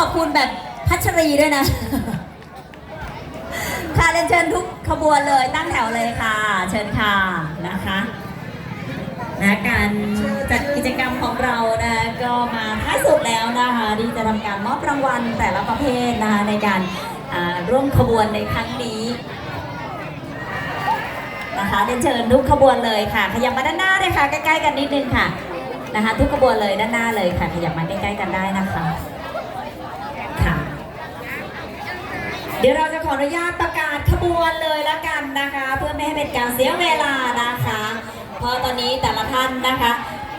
ขอบคุณแบบพัชรีด้วยนะ ค่ะเรียนเชิญทุกขบวนเลยตั้งแถวเลยค่ะ เชิญค่ะนะคะนะการจัดกิจกรรมของเรานะก็มาท้ายสุดแล้วนะคะที่จะทำการมอบรางวัลแต่ละประเภทนะคะในการร่วมขบวนในครั้งนี้นะคะเรียนเชิญทุกขบวนเลยค่ะ ขยับมาด้านหน้าเลยค่ะ ใกล้ๆกันนิดนึงค่ะนะคะ ทุกขบวนเลยด้านหน้าเลยค่ะ ขยับมาใกล้ๆกันได้นะคะ เดี๋ยวเราจะขออนุญาตประกาศขบวนเลยละกันนะคะ เพื่อไม่ให้เป็นการเสียเวลานะคะ เพราะตอนนี้แต่ละท่านนะคะ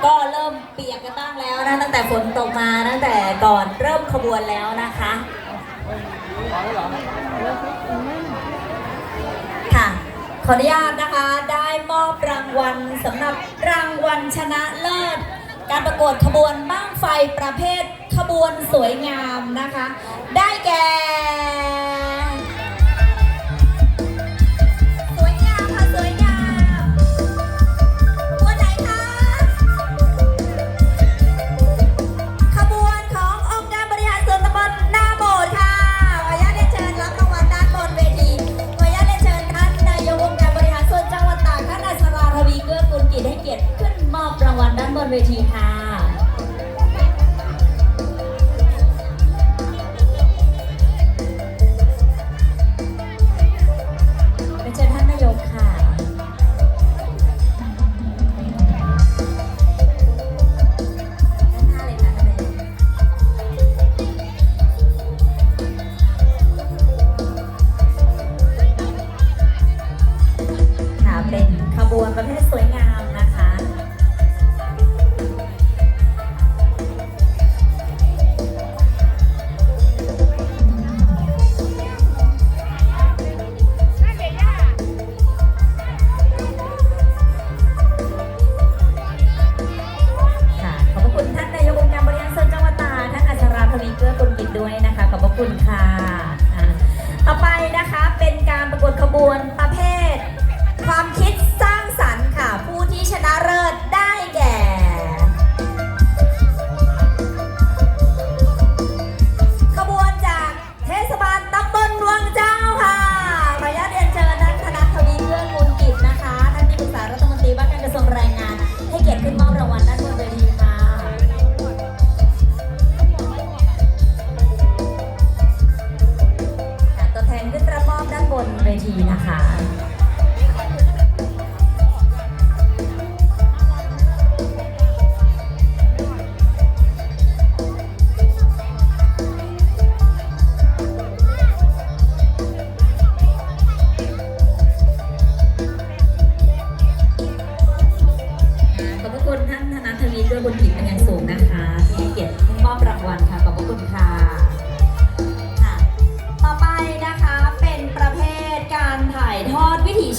ก็เริ่มเปียกกันบ้างแล้วนะตั้งแต่ฝนตกมาตั้งแต่ก่อนเริ่มขบวนแล้วนะคะค่ะขออนุญาตนะคะได้มอบรางวัลสำหรับรางวัลชนะเลิศ การประกวดขบวนบ้างไฟประเภทขบวนสวยงามนะคะ ได้แก่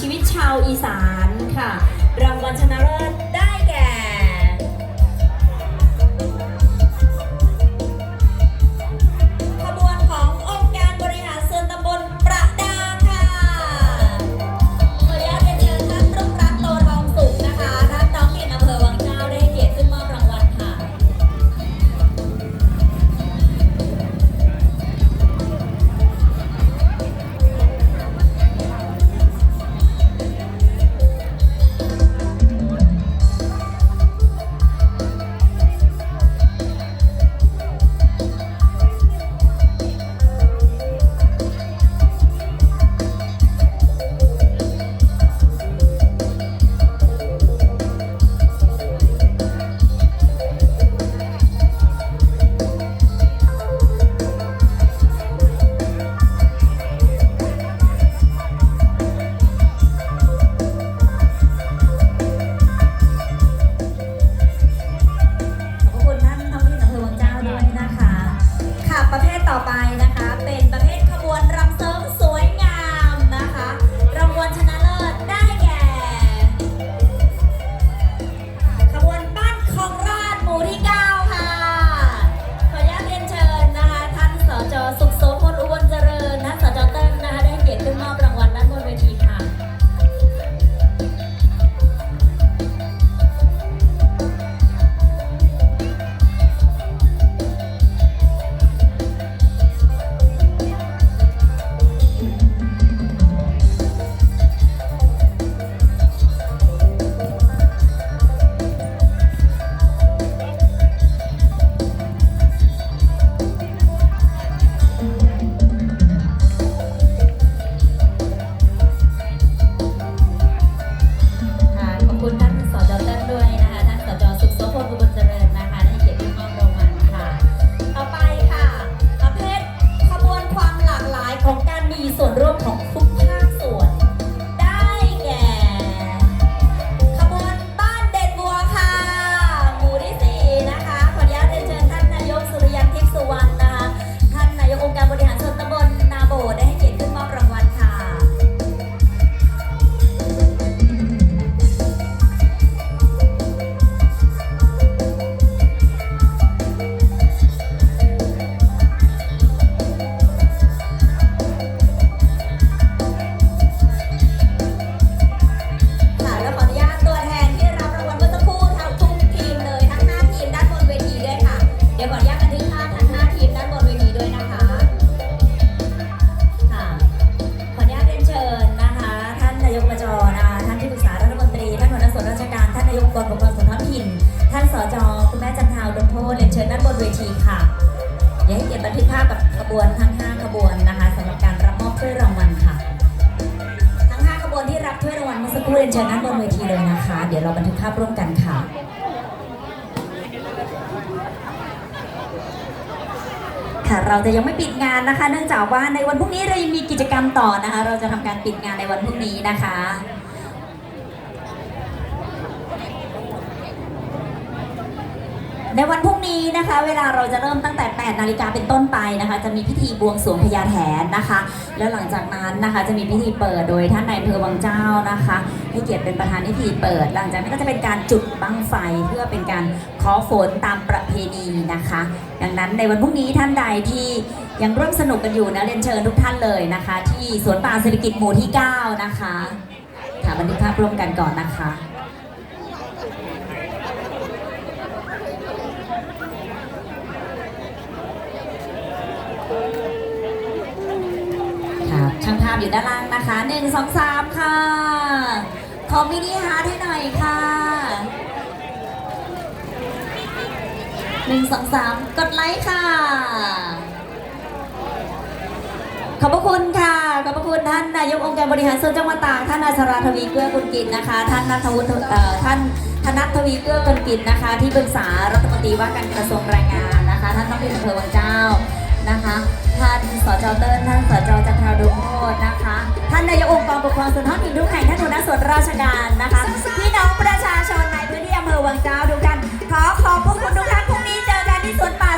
ชีวิตชาวอีสานค่ะ รางวัลชนะเลิศได้ ทีค่ะอยากให้เกียรติบันทึกภาพกับขบวนทั้ง 5 ขบวนนะคะสำหรับการรับมอบถ้วยรางวัลค่ะ ทั้ง 5 ขบวนที่รับถ้วยรางวัลเมื่อสักครู่เรียนเชิญด้านบนเวทีเลยนะคะ เดี๋ยวเราบันทึกภาพร่วมกันค่ะค่ะเราจะยังไม่ปิดงานนะคะ เนื่องจากว่าในวันพรุ่งนี้เรายังมีกิจกรรมต่อนะคะ เราจะทำการปิดงานในวันพรุ่งนี้นะคะ ในวันพรุ่งนี้นะคะ เวลาเราจะเริ่มตั้งแต่ 8 นาฬิกาเป็นต้นไปนะคะ จะมีพิธีบวงสรวงพญาแถนนะคะ แล้วหลังจากนั้นนะคะจะมีพิธีเปิดโดยท่านนายอำเภอวังเจ้านะคะ ให้เกียรติเป็นประธานพิธีเปิด หลังจากนั้นก็จะเป็นการจุดบั้งไฟเพื่อเป็นการขอฝนตามประเพณีนะคะ ดังนั้นในวันพรุ่งนี้ท่านใดที่ยังร่วมสนุกกันอยู่นะเรียนเชิญทุกท่านเลยนะคะ ที่สวนป่าเศรษฐกิจหมู่ที่ 9 นะคะค่ะบันทึกภาพร่วมกันก่อนนะคะ ค่ะช่างภาพอยู่ด้านล่างนะคะหนึ่งสองสามค่ะ ขอมินิฮาร์ทให้หน่อยค่ะหนึ่งสองสามกดไลค์ค่ะ ขอบพระคุณค่ะขอบพระคุณท่านนายกองค์การบริหารส่วนจังหวัดตากท่านอาชราทวีเกื้อกุลกิจนะคะ ท่านนัทวุฒิท่านธนัททวีเกื้อกุลกิจนะคะ ที่ปรึกษารัฐมนตรีว่าการกระทรวงแรงงานนะคะ ท่านต้องเป็นอำเภอวังเจ้า ท่านสจเติ้ลท่านสจจันทาดุโมดนะคะ ท่านนายกองค์กรปกครองส่วนท้องถิ่นทุกแห่งท่านหัวหน้าส่วนราชการนะคะ พี่น้องประชาชนในพื้นที่อำเภอวังเจ้าดูกัน ขอขอบพระคุณทุกท่านพรุ่งนี้เจอกันที่สวนป่า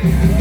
Yeah.